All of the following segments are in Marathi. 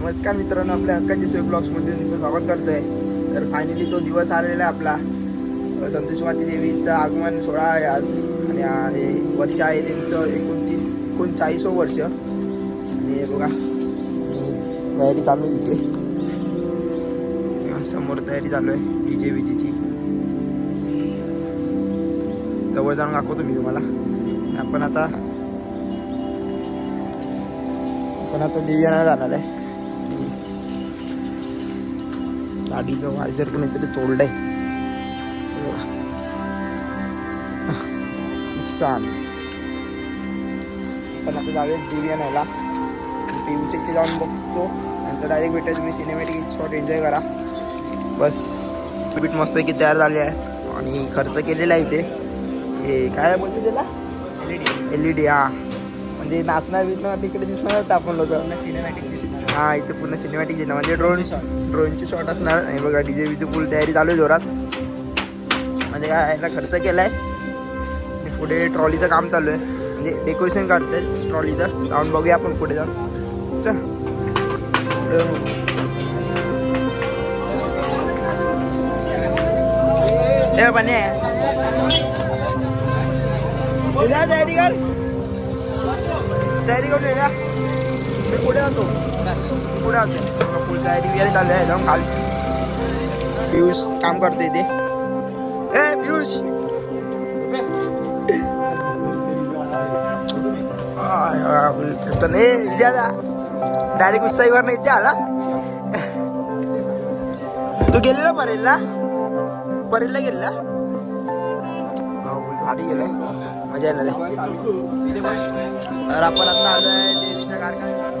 नमस्कार मित्रांनो आपल्या हक्काची स्वयं ब्लॉग्समध्ये तुमचं स्वागत करतो आहे तर फायनली तो दिवस आलेला आहे आपला. अ, संतोष माती देवीचं आगमन सोहळा आहे आज. आणि हे वर्ष आहे त्यांचं एकोणतीस एकोणचाळीसवं वर्ष. आणि बघा तयारी चालू आहे इथे. समोर तयारी चालू आहे डी जे विजेची. जवळ जाऊन दाखवतो मी तुम्हाला. आपण आता आपण आता दिव्यानं जाणार आहे. गाडीचं वायझर कोणीतरी तोडलंय नुकसान. पण आता जाऊया दिव्या न्यायला पिऊच्या इथे जाऊन बघतो. नंतर डायरेक्ट भेटायचं. तुम्ही सिनेमॅटिक शॉट एन्जॉय करा. बस. बीट मस्त की तयार झाली आहे. आणि खर्च केलेला आहे इथे. हे काय बोलतो त्याला? एल ई डी हा. म्हणजे नाचणार बिचणार तिकडे दिसणार वाटतं आपण लोक. हा इथे पूर्ण सिनेमॅटिक दिसणार. म्हणजे ड्रोन ड्रोनचे शॉट असणार. आणि बघा डीजे बीजे फुल तयारी चालू आहे जोरात. म्हणजे काय याला खर्च केलाय. आणि पुढे ट्रॉलीचं काम चालू आहे. म्हणजे डेकोरेशन करते ट्रॉलीचं जाऊन बघूया आपण पुढे जाऊन. बने. तुझ्या तयारी कर तयारी काम करतो इथे ए पियुष तर नाही इथे आला तू गेलेला परेलला परेलला गेलेला गाडी गेलाय मजा येणार आहे. तर आपण आता आलो आहे देवीच्या कारखान्यात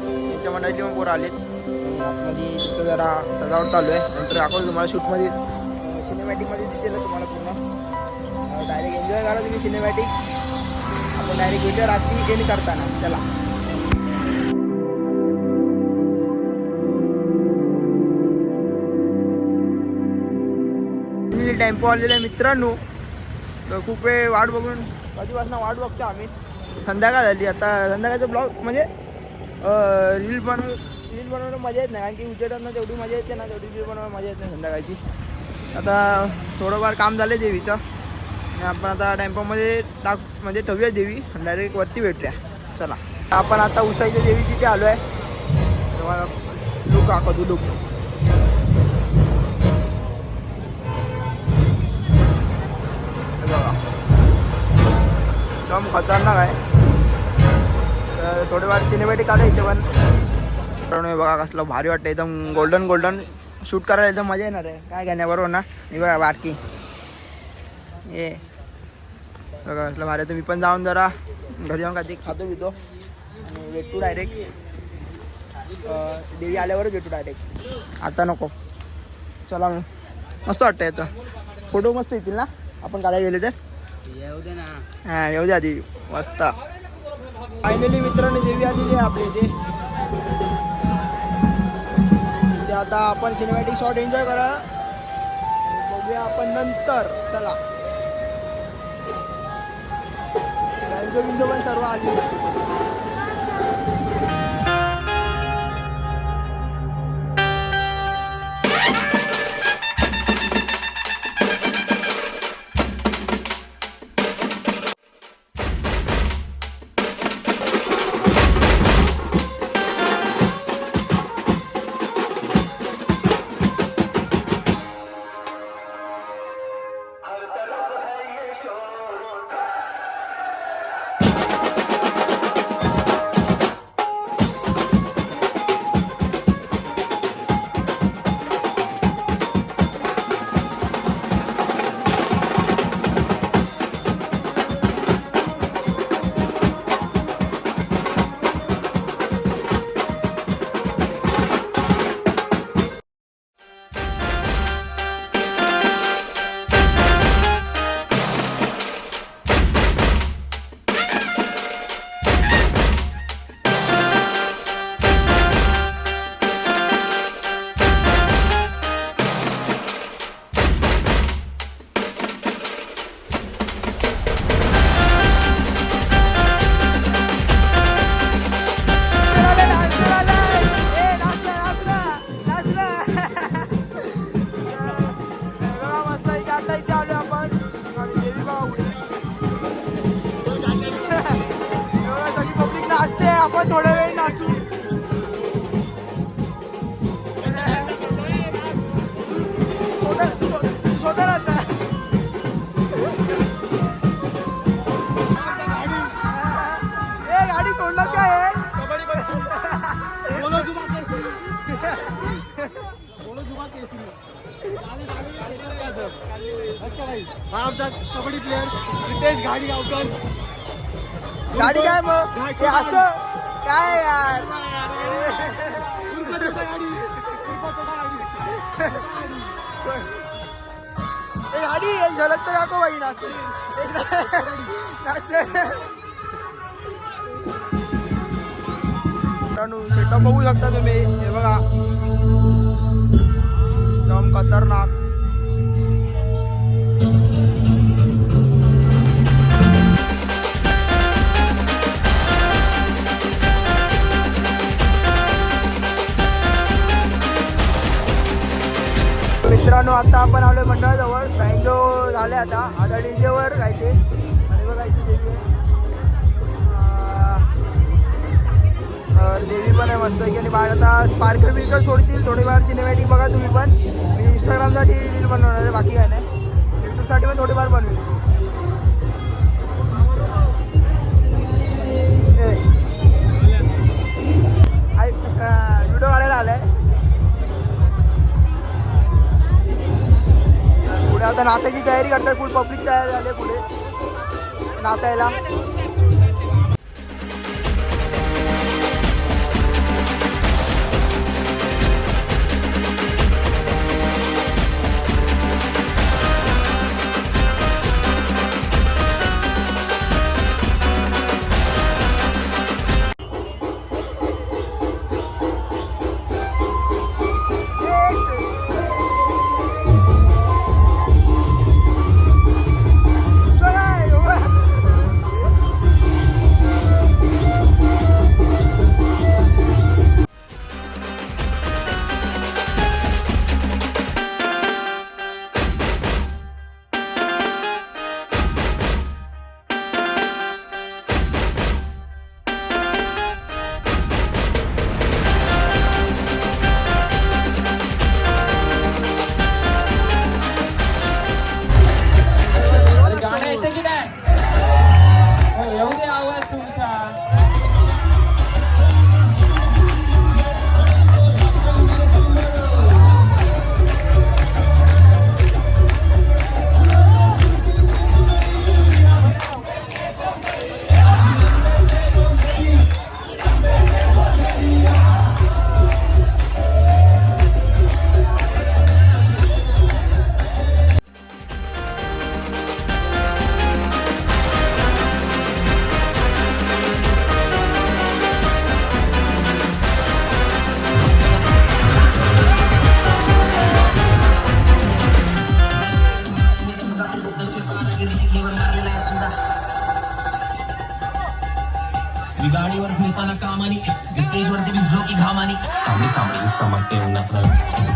त्यांच्या मंडळाची पण पोरं आलेत. मध्ये तिथं जरा सजावट चालू आहे. नंतर दाखवतो तुम्हाला शूटमध्ये. सिनेमॅटिकमध्ये दिसेल तुम्हाला पूर्ण. डायरेक्ट एन्जॉय करा तुम्ही सिनेमॅटिक. आपण डायरेक्ट भेटूया रात्री एंड करताना. चला. टेम्पो आलेला आहे मित्रांनो. तर खूप वेळ वाट बघून कधीपासून वाट बघतो आम्ही. संध्याकाळ झाली. आता संध्याकाळचं ब्लॉग म्हणजे रील बनव रील बनवणं मजा येत नाही. कारण की उजेडांना जेवढी मजा येते ना तेवढी रील बनवायला मजा येत नाही संध्याकाळची. आता थोडंफार काम झालं देवीचं. आणि आपण आता टेम्पोमध्ये टाक म्हणजे ठेवूया देवी. डायरेक्ट वरती भेटूया. चला. आपण आता उसाईच्या देवी तिथे आलो आहे तुम्हाला लुक दाखवतो लुक एकदम खतरनाक आहे. थोडे थोडेफार सिनेमॅटिक आलं इथे पण. हे बघा कसलं भारी वाटतं एकदम गोल्डन गोल्डन शूट करायला एकदम मजा येणार आहे. काय घेण्या बरोबर ना? हे बघा बारकी. ये बघा कसलं भारी तुम्ही तर मी पण जाऊन जरा घरी जाऊन काहीतरी खातो पितो. आणि भेटू डायरेक्ट देवी आल्यावरच भेटू डायरेक्ट आता नको. चला मग. मस्त वाटतं येतं फोटो मस्त येतील ना? आपण काढायला गेले तर? हा येऊ द्या आधी मस्त. फायनली मित्रांनो देवी आलेली आहे आपल्या इथे. इथे आता आपण सिनेमॅटिक शॉट एन्जॉय करा बघूया आपण नंतर चला. बँजो बिंजो पण सर्व आली कबड्डी प्लेअर रितेश गाडी गावकर गाडी काय मग? हे असं? काय यार? ए गाडी हे झलक तर दाखव बाई नाचून सेटअप बघू शकता तुम्ही. हे बघा. एकदम खतरनाक. आता आपण आलो आहे मंडळाजवळ बँजो झाले आता आता डीजेवर गायचे आणि बघा इथे देवी आहे. देवी पण आहे मस्त की आणि बाहेर आता स्पार्कर बिर्कर सोडतील. थोडीफार सिनेमॅटिक बघा तुम्ही पण. मी इंस्टाग्रामसाठी रील बनवणार आहे बाकी काय नाही. यूट्यूबसाठी पण थोडीफार बनवेल व्हिडिओ काढायला आलाय. आता नाचायची तयारी करतात फुल पब्लिक तयार झाले पुढे. नाचायला गाडीवर मारलेला आहे मी गाडीवर फिरताना कामानी स्टेजवरती भिजलो की घामानी. चांगली चांगली चमकते उन्हातलं.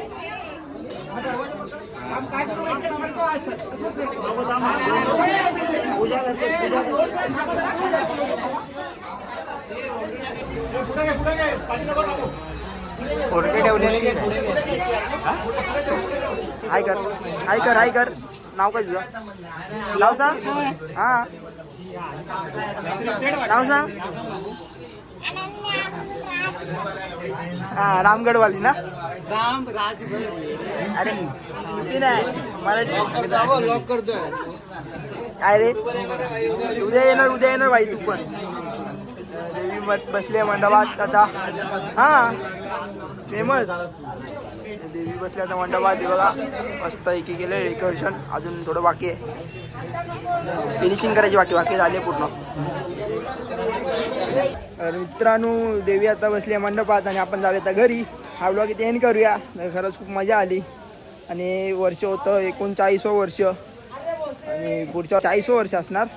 फोरके ठेवले हाय कर हाय कर हाय कर नाव काय तुझं? लाव सांग. हा. लाव सांग. हा रामगडवाली ना? राम राज अरे मराठी लॉक करतोय काय रे? उद्या येणार उद्या येणार बाई तू पण. देवी बसले मंडपात आता. हा. फेमस. देवी बसले आता मंडपात बघा. मस्त एकी केलं डेकोरेशन अजून थोडं बाकी आहे. फिनिशिंग करायची बाकी बाकी झाले पूर्ण. तर मित्रांनो देवी आता बसली आहे मंडपात आणि आपण जाऊया आता घरी. हा ब्लॉग इथे एंड करूया. खरंच खूप मजा आली. आणि वर्ष होतं एकोणचाळीसवं वर्ष. आणि पुढच्या चाळीसवं वर्ष असणार.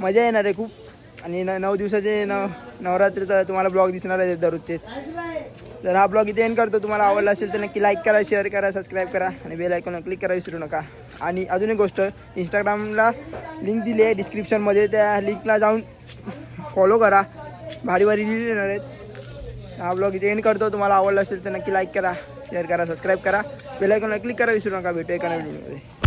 मजा येणार आहे खूप. आणि न नऊ दिवसाचे न नवरात्रीचा तुम्हाला ब्लॉग दिसणार आहे दररोजचेच. तर हा ब्लॉग इथे एंड करतो. तुम्हाला आवडला असेल तर नक्की लाईक करा शेअर करा सबस्क्राईब करा आणि बेल आयकॉन क्लिक करा विसरू नका. आणि अजून एक गोष्ट इंस्टाग्रामला लिंक दिली आहे डिस्क्रिप्शनमध्ये त्या लिंकला जाऊन फॉलो करा. भारी भारी रील येणार आहेत. हा ब्लॉग इथे एंड करतो. तुम्हाला आवडला असेल तर नक्की लाईक करा शेअर करा सबस्क्राईब करा. बेल आयकॉनला क्लिक करा विसरू नका. भेटू एका नवीन व्हिडिओमध्ये